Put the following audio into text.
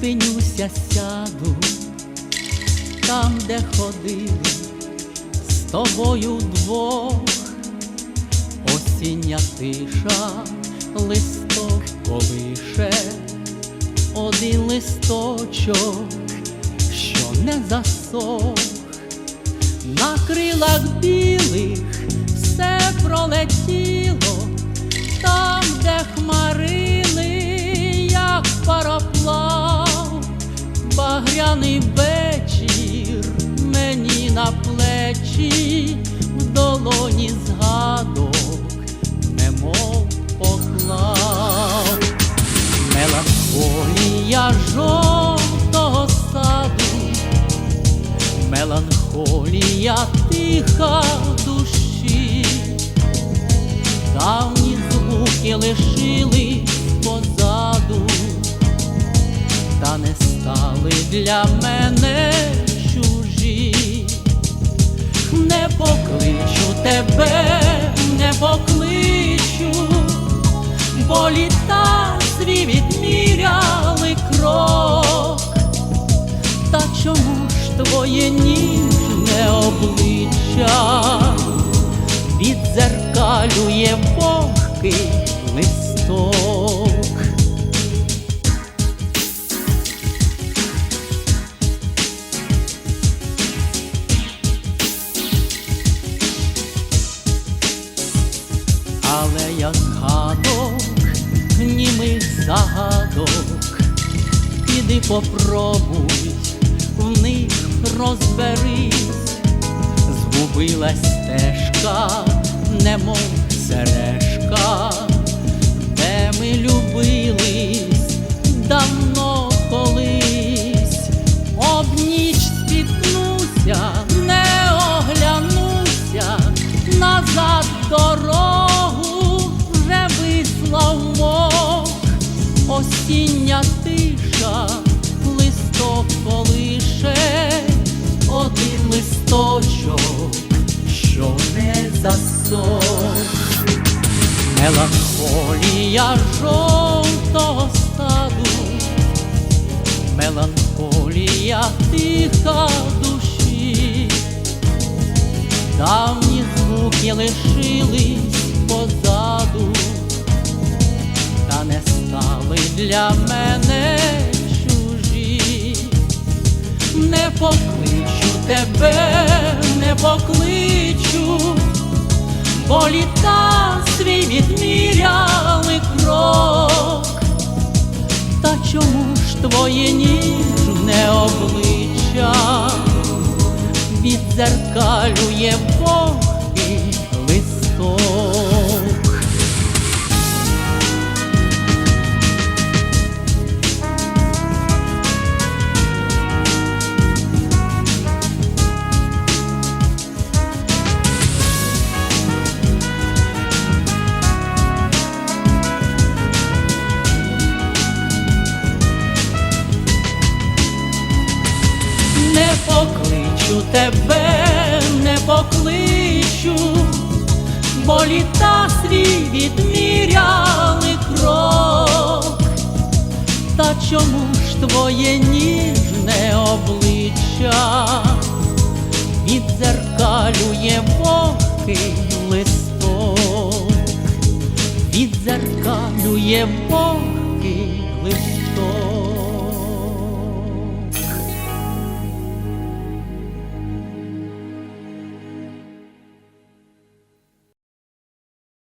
спинюся, сяду там, де ходили з тобою вдвох, осіння тиша, листок колише, один листочок, що не засох, на крилах білих меланхолія тиха душі, давні звуки лишили позаду, та не стали для мене чужі. Не покличу тебе, відзеркалює вогкий листок? Але я згадок, німих загадок, піди попробуй, в них розберись, згубилась стежка, немов сережка, де ми любились Меланхолія жовтого саду, меланхолія тиха душі, давні звуки лишились позаду, та не стали для мене чужі. Не покличу тебе, не покличу, бо літа свій відміряли крок. Та чому ж твоє ніжне обличчя відзеркалює вогкий тебе, не покличу, бо літа свій відміряли крок. Та чому ж твоє ніжне обличчя відзеркалює вогкий листок, відзеркалює вогкий